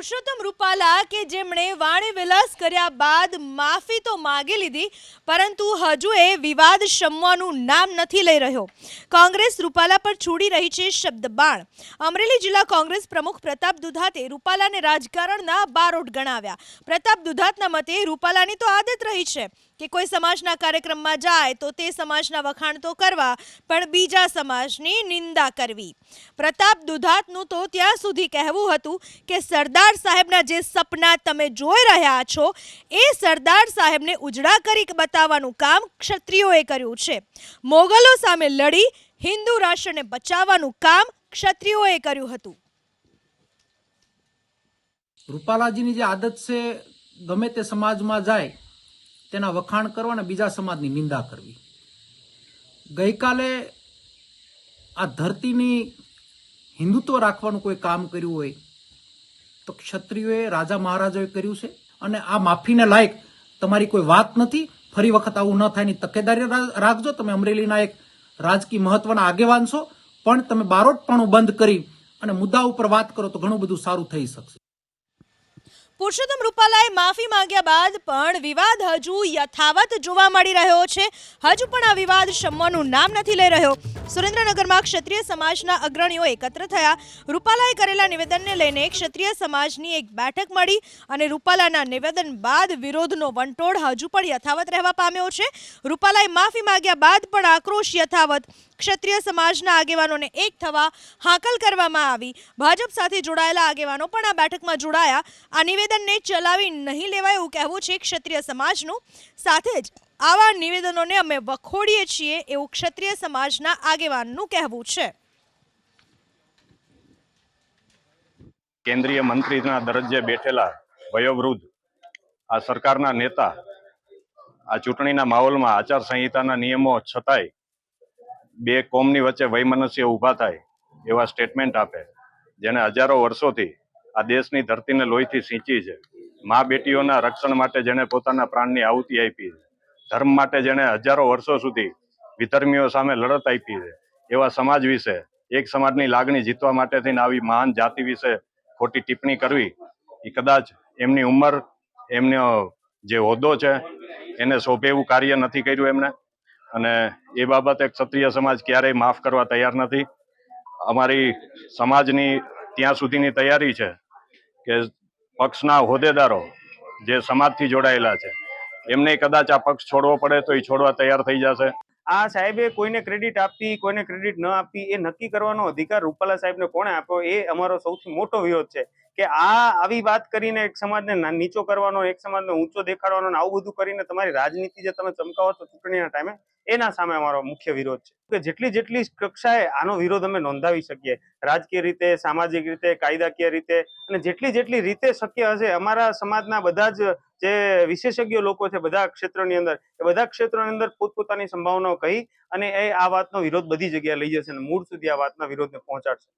પુરુષોત્તમ રૂપાલા કે જેમણે વાણી વિલાસ કર્યા બાદ માફી તો માગી લીધી, પરંતુ હજુ એ વિવાદ શમવાનું નામ નથી લઈ રહ્યો. કોંગ્રેસ રૂપાલા પર છોડી રહી છે શબ્દ બાણ અમરેલી જિલ્લા કોંગ્રેસ પ્રમુખ પ્રતાપ દુધાતે રૂપાલાને રાજકારણના બારોટ ગણાવ્યા. પ્રતાપ દુધાતના મતે રૂપાલાની તો આદત રહી છે કે કોઈ સમાજના કાર્યક્રમમાં જાય તો તે સમાજના વખાણ તો કરવા, પણ બીજા સમાજની નિંદા કરવી. પ્રતાપ દુધાતનું તો ત્યાં સુધી કહેવું હતું કે સરદાર સાહેબના જે સપના તમે જોઈ રહ્યા છો, એ સરદાર સાહેબને ઉજળા કરી બતાવવાનું કામ ક્ષત્રિયોએ કર્યું છે. મોગલો સામે લડી, હિન્દુ રાષ્ટ્રને બચાવવાનું કામ ક્ષત્રિયોએ કર્યું હતું. રૂપાલાજીની જે આદત છે, ગમે તે સમાજમાં જાય, તેના વખાણ કરવા અને બીજા સમાજની નિંદા કરવી. ગઈકાલે આ ધરતીની હિન્દુત્વ રાખવાનું કોઈ કામ કર્યું હોય તો ક્ષત્રિયોએ, રાજા મહારાજાએ કર્યું છે. અને આ માફીને લાયક તમારી કોઈ વાત નથી. ફરી વખત આવું ન થાયની તકેદારી રાખજો. તમે અમરેલીના એક રાજકીય મહત્વના આગેવાન છો. પણ તમે બારોટપણું બંધ કરી અને મુદ્દા ઉપર વાત કરો તો ઘણું બધું સારું થઈ શકશે. પુરુષોત્તમ રૂપાલાએ માફી માંગ્યા બાદ પણ વિવાદ હજુ યથાવત જોવા મળી રહ્યો છે. હજુ પણ આ વિવાદ શમવાનું નામ નથી લઈ રહ્યો. સુરેન્દ્રનગરમાં ક્ષત્રિય સમાજના અગ્રણીઓ એકત્ર થયા. રૂપાલાએ કરેલા નિવેદનને લઈને ક્ષત્રિય સમાજની એક બેઠક મળી અને રૂપાલાના નિવેદન બાદ વિરોધનો વંટોળ હજુ પણ યથાવત રહેવા પામ્યો છે. રૂપાલાએ માફી માંગ્યા બાદ પણ આક્રોશ યથાવત ક્ષત્રિય સમાજના આગેવાનોને એક થવા હાકલ કરવામાં આવી. ભાજપ સાથે જોડાયેલા આગેવાનો પણ આ બેઠકમાં જોડાયા. આ નિવેદનને ચલાવી નહીં લેવાય એવું કહેવું છે ક્ષત્રિય સમાજનું. સાથે જ આવા નિવેદનોને અમે વખોડીએ છીએ એવું ક્ષત્રિય સમાજના આગેવાનનું કહેવું છે. કેન્દ્રીય મંત્રીના દરજ્જે બેઠેલા વયોવૃદ્ધ, આ સરકારના નેતા, આ ચૂંટણીના માહોલમાં આચારસંહિતાના નિયમો છતાંય બે કોમની વચ્ચે વૈમનસ્ય ઊભા થાય એવા સ્ટેટમેન્ટ આપે, જેને હજારો વર્ષોથી આ દેશની ધરતીને લોહીથી સિંચી છે. મા બેટીઓના રક્ષણ માટે જેણે પોતાના પ્રાણની આહુતિ આપી છે. ધર્મ માટે જેણે હજારો વર્ષો સુધી વિધર્મીઓ સામે લડત આપી છે. એવા સમાજ વિશે, એક સમાજની લાગણી જીતવા માટે થઈને આવી મહાન જાતિ વિશે ખોટી ટિપ્પણી કરવી, એ કદાચ એમની ઉંમર, એમનો જે હોદ્દો છે, એને શોભે એવું કાર્ય નથી કર્યું એમણે. અને એ બાબતે ક્ષત્રિય સમાજ ક્યારેય માફ કરવા તૈયાર નથી. અમારી સમાજની ત્યાં સુધીની તૈયારી છે. કે પક્ષના હોદ્દેદારો જે સમાજથી જોડાયેલા છે, એમને કદાચ આ પક્ષ છોડવો પડે તો એ છોડવા તૈયાર થઈ જશે? આ સાહેબે કોઈને ક્રેડિટ આપી, કોઈને ક્રેડિટ ન આપી, એ નક્કી કરવાનો અધિકાર રૂપાલા સાહેબને કોણે આપ્યો? એ અમારો સૌથી મોટો વિરોધ છે. કે આ આવી વાત કરીને એક સમાજને નીચો કરવાનો, એક સમાજને ઊંચો દેખાડવાનો આવું બધું કરીને તમારી રાજનીતિ જે તમે ચમકાવો છો ચૂંટણીના ટાઈમે, એના સામે અમારો મુખ્ય વિરોધ છે. કે જેટલી જેટલી કક્ષાએ આનો વિરોધ અમે નોંધાવી શકીએ, રાજકીય રીતે, સામાજિક રીતે, કાયદાકીય રીતે, અને જેટલી જેટલી રીતે શક્ય હશે, અમારા સમાજના બધા જ જે વિશેષજ્ઞ લોકો છે, બધા ક્ષેત્રોની અંદર, એ બધા ક્ષેત્રોની અંદર પોતપોતાની સંભાવનાઓ કહી અને એ આ વાતનો વિરોધ બધી જગ્યાએ લઈ જશે અને મૂળ સુધી આ વાતના વિરોધને પહોંચાડશે.